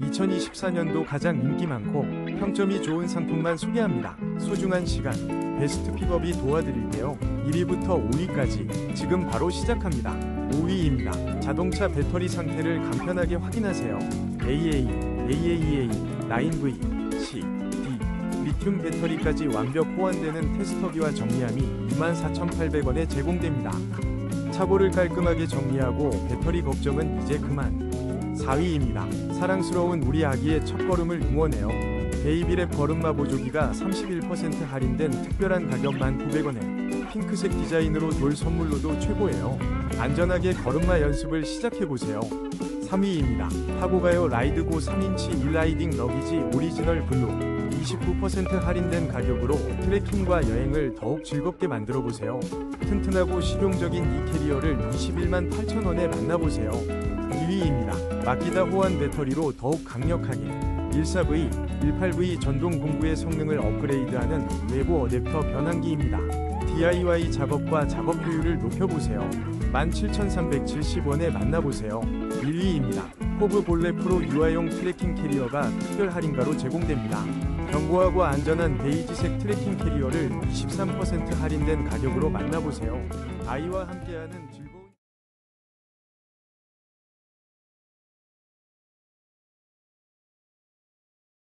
2024년도 가장 인기 많고 평점이 좋은 상품만 소개합니다. 소중한 시간, 베스트 픽업이 도와드릴게요. 1위부터 5위까지 지금 바로 시작합니다. 5위입니다. 자동차 배터리 상태를 간편하게 확인하세요. AA, AAA, 9V, C, D, 리튬 배터리까지 완벽 호환되는 테스터기와 정리함이 24,800원에 제공됩니다. 차고를 깔끔하게 정리하고 배터리 걱정은 이제 그만. 4위입니다. 사랑스러운 우리 아기의 첫걸음을 응원해요. 베이비랩 걸음마 보조기가 31% 할인된 특별한 가격 1,900원에 핑크색 디자인으로 돌 선물로도 최고예요. 안전하게 걸음마 연습을 시작해보세요. 3위입니다. 타고 가요 라이드고 3인치 일라이딩 러기지 오리지널 블루 29% 할인된 가격으로 트레킹과 여행을 더욱 즐겁게 만들어 보세요. 튼튼하고 실용적인 이 캐리어를 21만 8천원에 만나보세요. 2위입니다. 마키다 호환 배터리로 더욱 강력하게 14V, 18V 전동 공구의 성능을 업그레이드하는 외부 어댑터 변환기입니다. DIY 작업과 작업 효율을 높여보세요. 17,370원에 만나보세요. 1위입니다. 호브 볼레 프로 유아용 트레킹 캐리어가 특별 할인가로 제공됩니다. 견고하고 안전한 베이지색 트레킹 캐리어를 23% 할인된 가격으로 만나보세요. 아이와 함께하는 즐거운